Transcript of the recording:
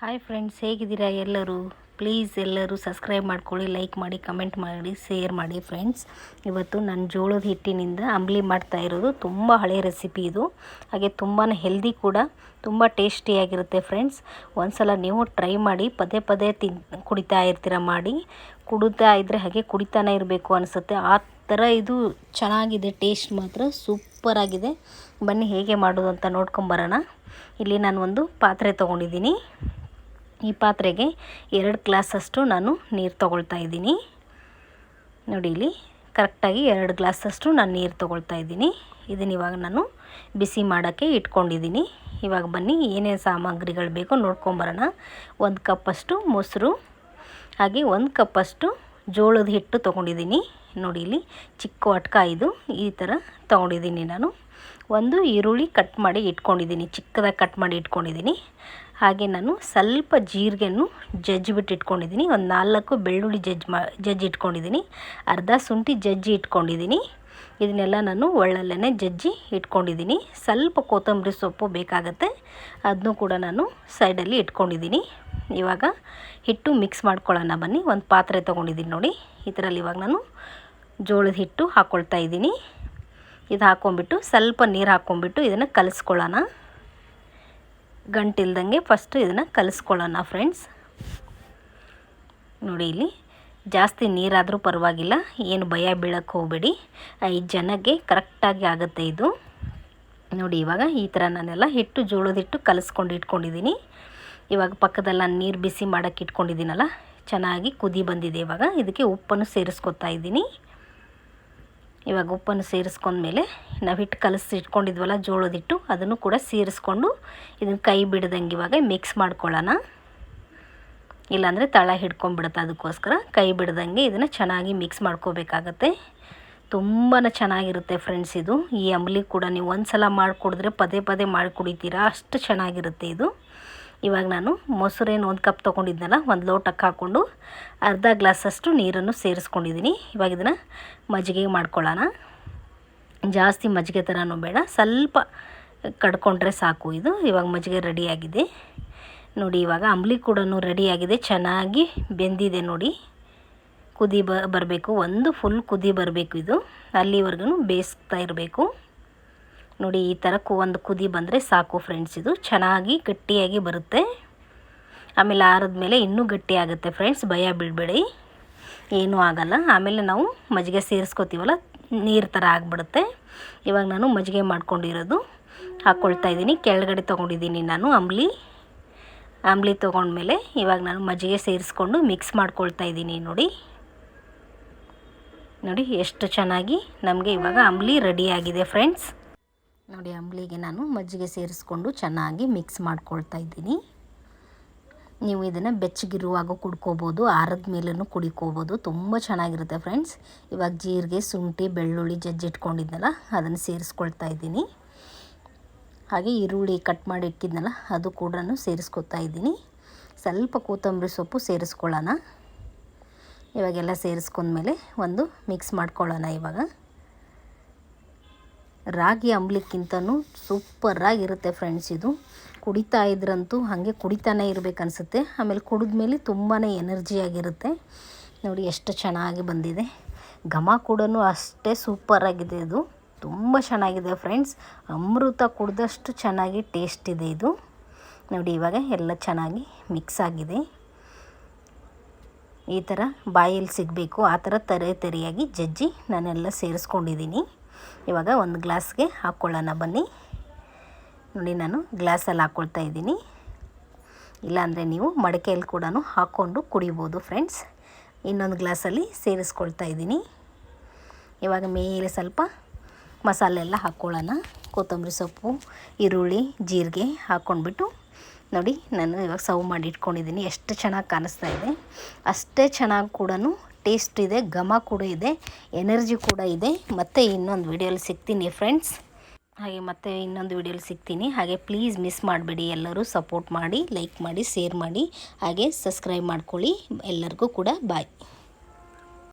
Hi friends, ಹೇಗಿದ್ದೀರಾ ಎಲ್ಲರೂ? Please ಎಲ್ಲರೂ ಸಬ್ಸ್ಕ್ರೈಬ್ ಮಾಡ್ಕೊಳ್ಳಿ, ಲೈಕ್ ಮಾಡಿ, ಕಮೆಂಟ್ ಮಾಡಿ, ಶೇರ್ ಮಾಡಿ ಫ್ರೆಂಡ್ಸ್. ಇವತ್ತು ನಾನು ಜೋಳದ ಹಿಟ್ಟಿನಿಂದ ಅಂಬ್ಲಿ ಮಾಡ್ತಾ ಇರೋದು. ತುಂಬ ಹಳೆಯ ರೆಸಿಪಿ ಇದು. ಹಾಗೆ ತುಂಬಾ ಹೆಲ್ದಿ ಕೂಡ, ತುಂಬ ಟೇಸ್ಟಿಯಾಗಿರುತ್ತೆ ಫ್ರೆಂಡ್ಸ್. ಒಂದ್ಸಲ ನೀವು ಟ್ರೈ ಮಾಡಿ, ಪದೇ ಪದೇ ತಿನ್, ಕುಡಿತಾ ಇರ್ತೀರ ಮಾಡಿ. ಕುಡಿತಾ ಇದ್ದರೆ ಹಾಗೆ ಕುಡಿತಾನೆ ಇರಬೇಕು ಅನಿಸುತ್ತೆ. ಆ ಥರ ಇದು ಚೆನ್ನಾಗಿದೆ ಟೇಸ್ಟ್ ಮಾತ್ರ ಸೂಪರಾಗಿದೆ ಬನ್ನಿ ಹೇಗೆ ಮಾಡೋದು ಅಂತ ನೋಡ್ಕೊಂಬರೋಣ. ಇಲ್ಲಿ ನಾನು ಒಂದು ಪಾತ್ರೆ ತೊಗೊಂಡಿದ್ದೀನಿ. ಈ ಪಾತ್ರೆಗೆ ಎರಡು ಗ್ಲಾಸಷ್ಟು ನಾನು ನೀರು ತೊಗೊಳ್ತಾ ಇದ್ದೀನಿ. ನೋಡಿ ಇಲ್ಲಿ ಕರೆಕ್ಟಾಗಿ ಎರಡು ಗ್ಲಾಸಷ್ಟು ನಾನು ನೀರು ತೊಗೊಳ್ತಾ ಇದ್ದೀನಿ. ಇದನ್ನು ಇವಾಗ ನಾನು ಬಿಸಿ ಮಾಡೋಕ್ಕೆ ಇಟ್ಕೊಂಡಿದ್ದೀನಿ. ಇವಾಗ ಬನ್ನಿ ಏನೇನು ಸಾಮಗ್ರಿಗಳು ಬೇಕೋ ನೋಡ್ಕೊಂಬರೋಣ ಒಂದು ಕಪ್ಪಷ್ಟು ಮೊಸರು, ಹಾಗೆ ಒಂದು ಕಪ್ಪಷ್ಟು ಜೋಳದ ಹಿಟ್ಟು ತೊಗೊಂಡಿದ್ದೀನಿ. ನೋಡಿ ಇಲ್ಲಿ ಚಿಕ್ಕ ಅಟ್ಕ ಇದು ಈ ಥರ ತೊಗೊಂಡಿದ್ದೀನಿ ನಾನು. ಒಂದು ಈರುಳ್ಳಿ ಕಟ್ ಮಾಡಿ ಇಟ್ಕೊಂಡಿದ್ದೀನಿ, ಚಿಕ್ಕದಾಗಿ ಕಟ್ ಮಾಡಿ ಇಟ್ಕೊಂಡಿದ್ದೀನಿ. ಹಾಗೆ ನಾನು ಸ್ವಲ್ಪ ಜೀರಿಗೆಯನ್ನು ಜಜ್ಜಿಬಿಟ್ಟು ಇಟ್ಕೊಂಡಿದ್ದೀನಿ. ಒಂದು ನಾಲ್ಕು ಬೆಳ್ಳುಳ್ಳಿ ಜಜ್ ಮಾ, ಜಜ್ಜಿ ಇಟ್ಕೊಂಡಿದ್ದೀನಿ. ಅರ್ಧ ಶುಂಠಿ ಜಜ್ಜಿ ಇಟ್ಕೊಂಡಿದ್ದೀನಿ. ಇದನ್ನೆಲ್ಲ ನಾನು ಒಳ್ಳಲ್ಲೇ ಜಜ್ಜಿ ಇಟ್ಕೊಂಡಿದ್ದೀನಿ. ಸ್ವಲ್ಪ ಕೊತ್ತಂಬರಿ ಸೊಪ್ಪು ಬೇಕಾಗತ್ತೆ. ಅದನ್ನು ಕೂಡ ನಾನು ಸೈಡಲ್ಲಿ ಇಟ್ಕೊಂಡಿದ್ದೀನಿ. ಇವಾಗ ಹಿಟ್ಟು ಮಿಕ್ಸ್ ಮಾಡ್ಕೊಳ್ಳೋಣ ಬನ್ನಿ. ಒಂದು ಪಾತ್ರೆ ತೊಗೊಂಡಿದ್ದೀನಿ ನೋಡಿ. ಇದರಲ್ಲಿ ಇವಾಗ ನಾನು ಜೋಳದ ಹಿಟ್ಟು ಹಾಕ್ಕೊಳ್ತಾ ಇದ್ದೀನಿ. ಇದು ಹಾಕ್ಕೊಂಬಿಟ್ಟು ಸ್ವಲ್ಪ ನೀರು ಹಾಕ್ಕೊಂಬಿಟ್ಟು ಇದನ್ನು ಕಲಿಸ್ಕೊಳ್ಳೋಣ. ಗಂಟಿಲ್ದಂಗೆ ಫಸ್ಟು ಇದನ್ನು ಕಲಿಸ್ಕೊಳ್ಳೋಣ ಫ್ರೆಂಡ್ಸ್ ನೋಡಿ ಇಲ್ಲಿ, ಜಾಸ್ತಿ ನೀರಾದರೂ ಪರವಾಗಿಲ್ಲ, ಏನು ಭಯ ಬೀಳಕ್ಕೆ ಹೋಗಬೇಡಿ. ಐದು ಜನಕ್ಕೆ ಕರೆಕ್ಟಾಗಿ ಆಗುತ್ತೆ ಇದು. ನೋಡಿ ಇವಾಗ ಈ ಥರ ನಾನೆಲ್ಲ ಹಿಟ್ಟು ಜೋಳದಿಟ್ಟು ಕಲಿಸ್ಕೊಂಡು ಇಟ್ಕೊಂಡಿದ್ದೀನಿ. ಇವಾಗ ಪಕ್ಕದಲ್ಲಿ ನಾನು ನೀರು ಬಿಸಿ ಮಾಡೋಕ್ಕೆ ಇಟ್ಕೊಂಡಿದ್ದೀನಲ್ಲ, ಚೆನ್ನಾಗಿ ಕುದಿ ಬಂದಿದೆ ಇವಾಗ. ಇದಕ್ಕೆ ಉಪ್ಪನ್ನು ಸೇರಿಸ್ಕೊತಾ ಇದ್ದೀನಿ. ಇವಾಗ ಉಪ್ಪನ್ನು ಸೇರಿಸ್ಕೊಂಡ್ಮೇಲೆ ನಾವು ಹಿಟ್ಟು ಕಲಸಿ ಇಟ್ಕೊಂಡಿದ್ವಲ್ಲ ಜೋಳದ ಹಿಟ್ಟು ಅದನ್ನು ಕೂಡ ಸೇರಿಸ್ಕೊಂಡು ಇದನ್ನು ಕೈ ಬಿಡ್ದಂಗೆ ಇವಾಗ ಮಿಕ್ಸ್ ಮಾಡ್ಕೊಳ್ಳೋಣ. ಇಲ್ಲಾಂದರೆ ತಳ ಹಿಡ್ಕೊಂಡ್ಬಿಡುತ್ತೆ ಅದಕ್ಕೋಸ್ಕರ ಕೈ ಬಿಡ್ದಂಗೆ ಇದನ್ನು ಚೆನ್ನಾಗಿ ಮಿಕ್ಸ್ ಮಾಡ್ಕೋಬೇಕಾಗತ್ತೆ. ತುಂಬಾ ಚೆನ್ನಾಗಿರುತ್ತೆ ಫ್ರೆಂಡ್ಸ್ ಇದು. ಈ ಅಂಬಲಿ ಕೂಡ ನೀವು ಒಂದು ಸಲ ಮಾಡಿಕೊಡಿದ್ರೆ ಪದೇ ಪದೇ ಮಾಡಿ ಕುಡಿತೀರಾ ಅಷ್ಟು ಚೆನ್ನಾಗಿರುತ್ತೆ ಇದು. ಇವಾಗ ನಾನು ಮೊಸರೇನು ಒಂದು ಕಪ್ ತೊಗೊಂಡಿದ್ನಲ್ಲ, ಒಂದು ಲೋಟಕ್ಕೆ ಹಾಕ್ಕೊಂಡು ಅರ್ಧ ಗ್ಲಾಸಷ್ಟು ನೀರನ್ನು ಸೇರಿಸ್ಕೊಂಡಿದ್ದೀನಿ. ಇವಾಗ ಇದನ್ನು ಮಜ್ಜಿಗೆ ಮಾಡ್ಕೊಳ್ಳೋಣ. ಜಾಸ್ತಿ ಮಜ್ಜಿಗೆ ಥರನೂ ಬೇಡ, ಸ್ವಲ್ಪ ಕಡ್ಕೊಂಡ್ರೆ ಸಾಕು ಇದು. ಇವಾಗ ಮಜ್ಜಿಗೆ ರೆಡಿಯಾಗಿದೆ. ನೋಡಿ, ಇವಾಗ ಅಂಬ್ಲಿ ಕೂಡ ರೆಡಿಯಾಗಿದೆ. ಚೆನ್ನಾಗಿ ಬೆಂದಿದೆ ನೋಡಿ. ಕುದಿ ಬರಬೇಕು. ಒಂದು ಫುಲ್ ಕುದಿ ಬರಬೇಕು ಇದು. ಅಲ್ಲಿವರೆಗೂ ಬೇಯಿಸ್ತಾ ಇರಬೇಕು. ನೋಡಿ, ಈ ಥರ ಒಂದು ಕುದಿ ಬಂದರೆ ಸಾಕು ಫ್ರೆಂಡ್ಸ್ ಇದು ಚೆನ್ನಾಗಿ ಗಟ್ಟಿಯಾಗಿ ಬರುತ್ತೆ. ಆಮೇಲೆ ಆರಿದ್ಮೇಲೆ ಇನ್ನೂ ಗಟ್ಟಿ ಆಗುತ್ತೆ ಫ್ರೆಂಡ್ಸ್ ಭಯ ಬಿಡಬೇಡಿ. ಏನೂ ಆಗಲ್ಲ. ಆಮೇಲೆ ನಾವು ಮಜ್ಜಿಗೆ ಸೇರಿಸ್ಕೋತೀವಲ್ಲ, ನೀರು ಥರ ಆಗಿಬಿಡುತ್ತೆ. ಇವಾಗ ನಾನು ಮಜ್ಜಿಗೆ ಮಾಡ್ಕೊಂಡಿರೋದು. ಹಾಕ್ಕೊಳ್ತಾ ಇದ್ದೀನಿ. ಕೆಳಗಡೆ ತೊಗೊಂಡಿದ್ದೀನಿ ನಾನು ಅಂಬ್ಲಿ. ಅಂಬ್ಲಿ ತೊಗೊಂಡ್ಮೇಲೆ ಇವಾಗ ನಾನು ಮಜ್ಜಿಗೆ ಸೇರಿಸ್ಕೊಂಡು ಮಿಕ್ಸ್ ಮಾಡ್ಕೊಳ್ತಾ ಇದ್ದೀನಿ ನೋಡಿ. ನೋಡಿ, ಎಷ್ಟು ಚೆನ್ನಾಗಿ ನಮಗೆ ಇವಾಗ ಅಂಬ್ಲಿ ರೆಡಿಯಾಗಿದೆ ಫ್ರೆಂಡ್ಸ್ ನೋಡಿ, ಅಂಬ್ಲಿಗೆ ನಾನು ಮಜ್ಜಿಗೆ ಸೇರಿಸ್ಕೊಂಡು ಚೆನ್ನಾಗಿ ಮಿಕ್ಸ್ ಮಾಡ್ಕೊಳ್ತಾ ಇದ್ದೀನಿ. ನೀವು ಇದನ್ನು ಬೆಚ್ಚಗಿರುವಾಗ ಕುಡ್ಕೋಬೋದು, ಆರದ ಮೇಲೂ ಕುಡಿಕೋಬೋದು. ತುಂಬ ಚೆನ್ನಾಗಿರುತ್ತೆ ಫ್ರೆಂಡ್ಸ್ ಇವಾಗ ಜೀರಿಗೆ, ಶುಂಠಿ, ಬೆಳ್ಳುಳ್ಳಿ ಜಜ್ಜಿಟ್ಕೊಂಡಿದ್ನಲ್ಲ ಅದನ್ನು ಸೇರಿಸ್ಕೊಳ್ತಾ ಇದ್ದೀನಿ. ಹಾಗೆ ಈರುಳ್ಳಿ ಕಟ್ ಮಾಡಿ ಇಟ್ಟಿದ್ನಲ್ಲ, ಅದು ಕೂಡ ಸೇರಿಸ್ಕೊತಾ ಇದ್ದೀನಿ. ಸ್ವಲ್ಪ ಕೊತ್ತಂಬರಿ ಸೊಪ್ಪು ಸೇರಿಸ್ಕೊಳ್ಳೋಣ. ಇವಾಗೆಲ್ಲ ಸೇರಿಸ್ಕೊಂಡ್ಮೇಲೆ ಒಂದು ಮಿಕ್ಸ್ ಮಾಡ್ಕೊಳ್ಳೋಣ ಇವಾಗ. ರಾಗಿ ಅಂಬ್ಲಿಕ್ಕಿಂತನೂ ಸೂಪರಾಗಿರುತ್ತೆ ಫ್ರೆಂಡ್ಸ್ ಇದು. ಕುಡಿತಾ ಇದ್ರಂತೂ ಹಾಗೆ ಕುಡಿತಾನೆ ಇರಬೇಕನ್ಸುತ್ತೆ. ಆಮೇಲೆ ಕುಡಿದ್ಮೇಲೆ ತುಂಬಾ ಎನರ್ಜಿಯಾಗಿರುತ್ತೆ ನೋಡಿ ಎಷ್ಟು ಚೆನ್ನಾಗಿ ಬಂದಿದೆ. ಘಮ ಕೂಡ ಅಷ್ಟೇ ಸೂಪರಾಗಿದೆ ಇದು. ತುಂಬ ಚೆನ್ನಾಗಿದೆ ಫ್ರೆಂಡ್ಸ್ ಅಮೃತ ಕುಡಿದಷ್ಟು ಚೆನ್ನಾಗಿ ಟೇಸ್ಟ್ ಇದೆ ಇದು. ನೋಡಿ ಇವಾಗ ಎಲ್ಲ ಚೆನ್ನಾಗಿ ಮಿಕ್ಸ್ ಆಗಿದೆ. ಈ ಥರ ಬಾಯಲ್ಲಿ ಸಿಗಬೇಕು, ಆ ಥರ ತರೆ ತೆರೆಯಾಗಿ ಜಜ್ಜಿ ನಾನೆಲ್ಲ ಸೇರಿಸ್ಕೊಂಡಿದ್ದೀನಿ. ಇವಾಗ ಒಂದು ಗ್ಲಾಸ್ಗೆ ಹಾಕ್ಕೊಳ್ಳೋಣ ಬನ್ನಿ. ನೋಡಿ ನಾನು ಗ್ಲಾಸಲ್ಲಿ ಹಾಕ್ಕೊಳ್ತಾ ಇದ್ದೀನಿ. ಇಲ್ಲಾಂದರೆ ನೀವು ಮಡಿಕೆಯಲ್ಲಿ ಕೂಡ ಹಾಕ್ಕೊಂಡು ಕುಡಿಬೋದು ಫ್ರೆಂಡ್ಸ್. ಇನ್ನೊಂದು ಗ್ಲಾಸಲ್ಲಿ ಸೇರಿಸ್ಕೊಳ್ತಾ ಇದ್ದೀನಿ. ಇವಾಗ ಮೇಲೆ ಸ್ವಲ್ಪ ಮಸಾಲೆ ಎಲ್ಲ ಹಾಕ್ಕೊಳ್ಳೋಣ. ಕೊತ್ತಂಬರಿ ಸೊಪ್ಪು, ಈರುಳ್ಳಿ, ಜೀರಿಗೆ ಹಾಕ್ಕೊಂಡ್ಬಿಟ್ಟು ನೋಡಿ ನಾನು ಇವಾಗ ಸರ್ವ್ ಮಾಡಿ ಇಟ್ಕೊಂಡಿದ್ದೀನಿ. ಎಷ್ಟು ಚೆನ್ನಾಗಿ ಕಾಣಿಸ್ತಾ ಇದೆ. ಅಷ್ಟೇ ಚೆನ್ನಾಗಿ ಕೂಡ ಟೇಸ್ಟ್ ಇದೆ, ಘಮ ಕೂಡ ಇದೆ, ಎನರ್ಜಿ ಕೂಡ ಇದೆ. ಮತ್ತು ಇನ್ನೊಂದು ವಿಡಿಯೋಲಿ ಸಿಗ್ತೀನಿ ಫ್ರೆಂಡ್ಸ್ ಹಾಗೆ ಮತ್ತೆ ಇನ್ನೊಂದು ವಿಡಿಯೋಲಿ ಸಿಗ್ತೀನಿ. ಹಾಗೆ ಪ್ಲೀಸ್ ಮಿಸ್ ಮಾಡಬೇಡಿ, ಎಲ್ಲರೂ ಸಪೋರ್ಟ್ ಮಾಡಿ ಲೈಕ್ ಮಾಡಿ ಶೇರ್ ಮಾಡಿ, ಹಾಗೆ ಸಬ್ಸ್ಕ್ರೈಬ್ ಮಾಡ್ಕೊಳ್ಳಿ. ಎಲ್ಲರಿಗೂ ಕೂಡ ಬಾಯ್